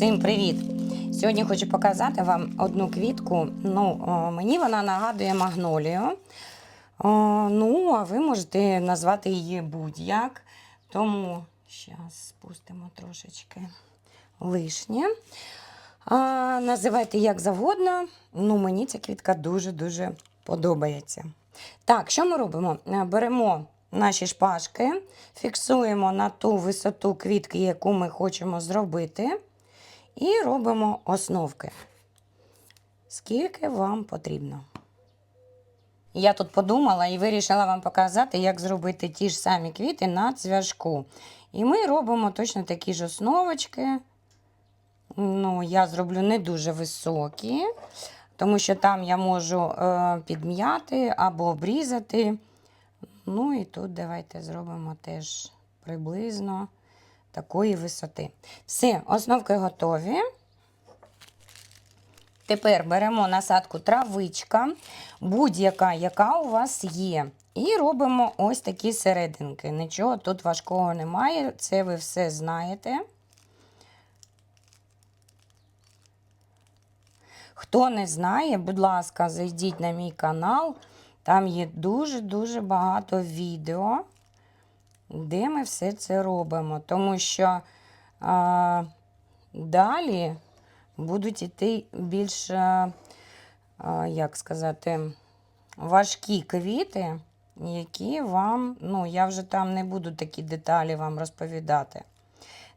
Всім привіт! Сьогодні хочу показати вам одну квітку. Ну, мені вона нагадує магнолію. Ну, а ви можете назвати її будь-як. Тому зараз спустимо трошечки лишнє. А, називайте як завгодно. Ну, мені ця квітка дуже-дуже подобається. Так, що ми робимо? Е, Беремо наші шпажки, фіксуємо на ту висоту квітки, яку ми хочемо зробити, і робимо основки. Скільки вам потрібно? Я тут подумала і вирішила вам показати, як зробити ті ж самі квіти на цвяшку. І ми робимо точно такі ж основочки. Ну, я зроблю не дуже високі, тому що там я можу е, підм'яти або обрізати. Ну і тут давайте зробимо теж приблизно такої висоти. Все, основки готові. Тепер беремо насадку травичка, будь-яка, яка у вас є. І робимо ось такі серединки. Нічого тут важкого немає, це ви все знаєте. Хто не знає, будь ласка, зайдіть на мій канал. Там є дуже-дуже багато відео, де ми все це робимо. Тому що а, далі будуть йти більш, а, як сказати, важкі квіти, які вам, ну, я вже там не буду такі деталі вам розповідати.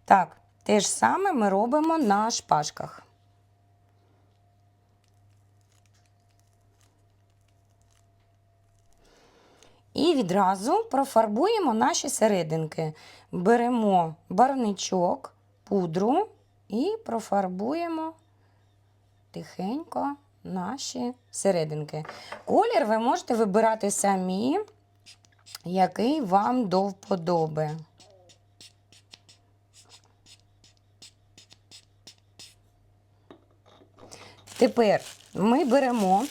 Так, те ж саме ми робимо на шпажках. І відразу профарбуємо наші серединки. Беремо барвничок, пудру і профарбуємо тихенько наші серединки. Колір ви можете вибирати самі, який вам до вподоби. Тепер ми беремо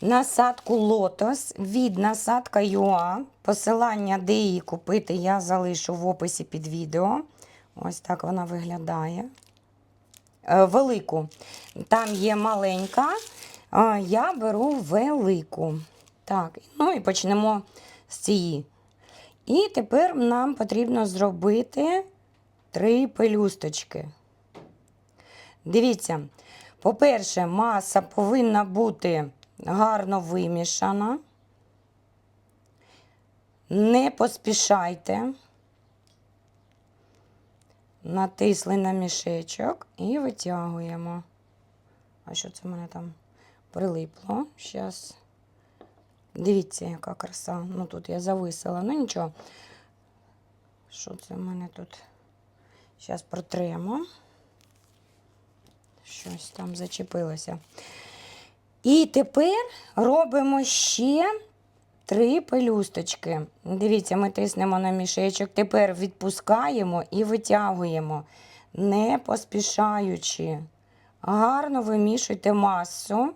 насадку Лотос від насадка ЮА. Посилання, де її купити, я залишу в описі під відео. Ось так вона виглядає. Е, велику. Там є маленька, я беру велику. Так, ну і почнемо з цієї. І тепер нам потрібно зробити три пелюсточки. Дивіться, по-перше, маса повинна бути гарно вимішана. Не поспішайте. Натисли на мішечок і витягуємо. А що це в мене там прилипло? Зараз. Дивіться, яка краса. Ну тут я зависила, ну нічого. Що це в мене тут? Зараз протремо. Щось там зачепилося. І тепер робимо ще три пелюсточки. Дивіться, ми тиснемо на мішечок, тепер відпускаємо і витягуємо, не поспішаючи. Гарно вимішуйте масу.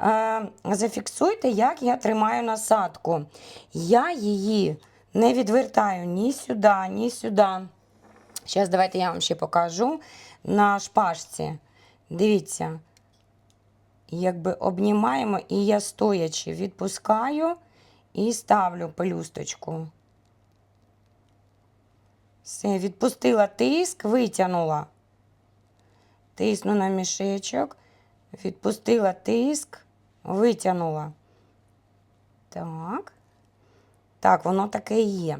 Е, Зафіксуйте, як я тримаю насадку. Я її не відвертаю ні сюди, ні сюди. Зараз давайте я вам ще покажу на шпажці. Дивіться, якби обнімаємо, і я стоячи відпускаю і ставлю пелюсточку. Все, відпустила тиск, витягнула. Тисну на мішечок, відпустила тиск, витягнула. Так. Так, воно таке є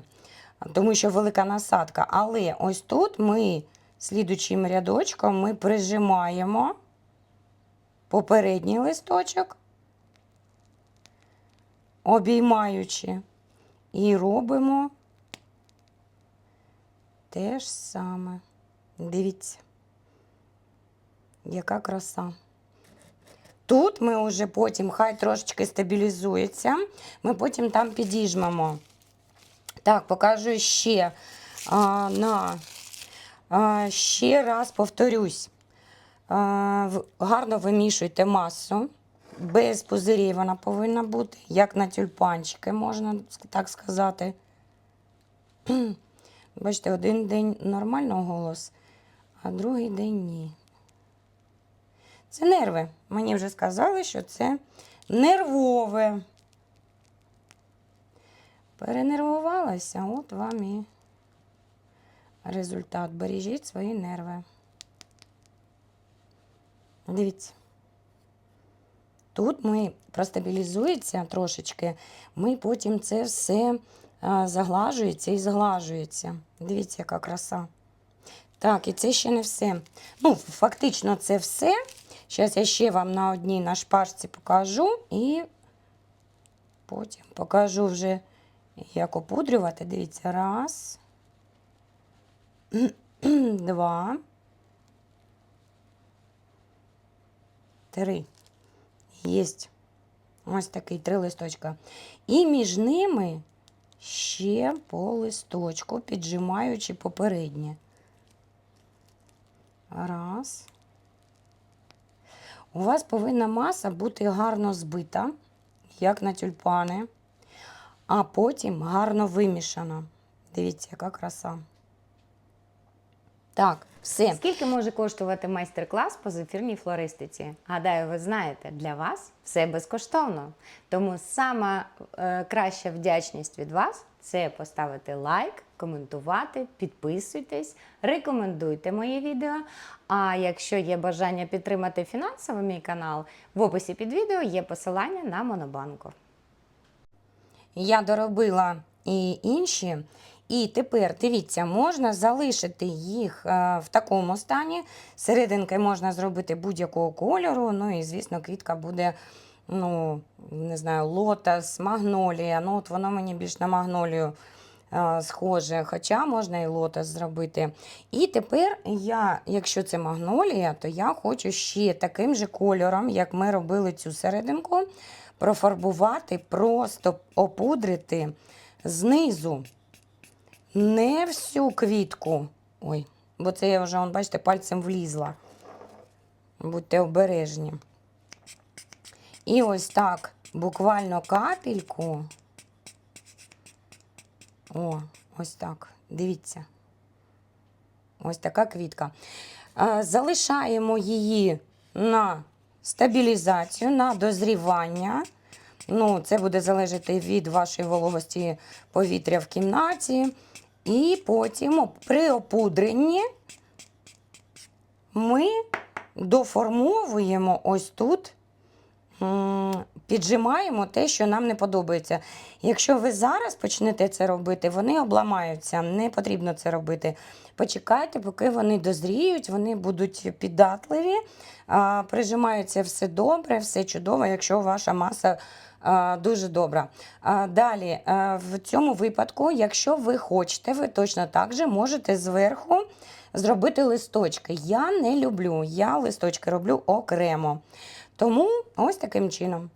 тому що велика насадка. Але ось тут ми слідучим рядочком ми прижимаємо попередній листочок, обіймаючи, і робимо те ж саме. Дивіться, яка краса. Тут ми вже потім, хай трошечки стабілізується, ми потім там підіжмемо. Так, покажу ще а, на а, ще раз повторюсь. А, гарно вимішуйте масу. Без пузирів вона повинна бути, як на тюльпанчики, можна так сказати. Бачите, один день нормально голос, а другий день ні. Це нерви. Мені вже сказали, що це нервове. Перенервувалася, от вам і результат. Бережіть свої нерви. Дивіться. Тут ми простабілізується трошечки, ми потім це все заглажується і зглажується. Дивіться, яка краса. Так, і це ще не все. Ну, фактично, це все. Зараз я ще вам на одній на шпажці покажу і потім покажу вже, як опудрювати. Дивіться, раз, два, три. Єсть. Ось такий три листочка. І між ними ще по листочку, піджимаючи попереднє. Раз. У вас повинна маса бути гарно збита, як на тюльпани, а потім гарно вимішана. Дивіться, яка краса. Так, все. Скільки може коштувати майстер-клас по зефірній флористиці? Гадаю, ви знаєте, для вас все безкоштовно. Тому сама е, краща вдячність від вас це поставити лайк, коментувати, підписуйтесь, рекомендуйте моє відео. А якщо є бажання підтримати фінансово мій канал, в описі під відео є посилання на Монобанку. Я доробила і інші. І тепер, дивіться, можна залишити їх е, в такому стані. Серединки можна зробити будь-якого кольору. Ну і, звісно, квітка буде, ну, не знаю, лотос, магнолія. Ну, от воно мені більш на магнолію е, схоже, хоча можна і лотос зробити. І тепер я, якщо це магнолія, то я хочу ще таким же кольором, як ми робили цю серединку, профарбувати, просто опудрити знизу. Не всю квітку. Ой, бо це я вже, бачите, пальцем влізла. Будьте обережні. І ось так, буквально капельку. О, ось так. Дивіться. Ось така квітка. Залишаємо її на стабілізацію, на дозрівання. Ну, це буде залежати від вашої вологості повітря в кімнаті. І потім при опудренні ми доформовуємо ось тут, піджимаємо те, що нам не подобається. Якщо ви зараз почнете це робити, вони обламаються. Не потрібно це робити. Почекайте, поки вони дозріють, вони будуть піддатливі, прижимаються все добре, все чудово, якщо ваша маса дуже добра. Далі, в цьому випадку, якщо ви хочете, ви точно так же можете зверху зробити листочки. Я не люблю, я листочки роблю окремо. Тому ось таким чином.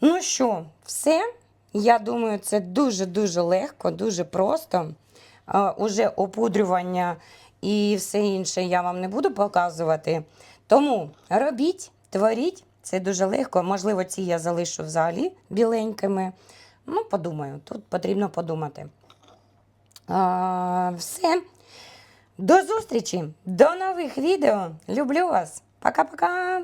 Ну що, все. Я думаю, це дуже-дуже легко, дуже просто. А, Уже опудрювання і все інше я вам не буду показувати. Тому робіть, творіть, це дуже легко. Можливо, ці я залишу взагалі біленькими. Ну, подумаю, тут потрібно подумати. А, все. До зустрічі, до нових відео. Люблю вас. Пока-пока.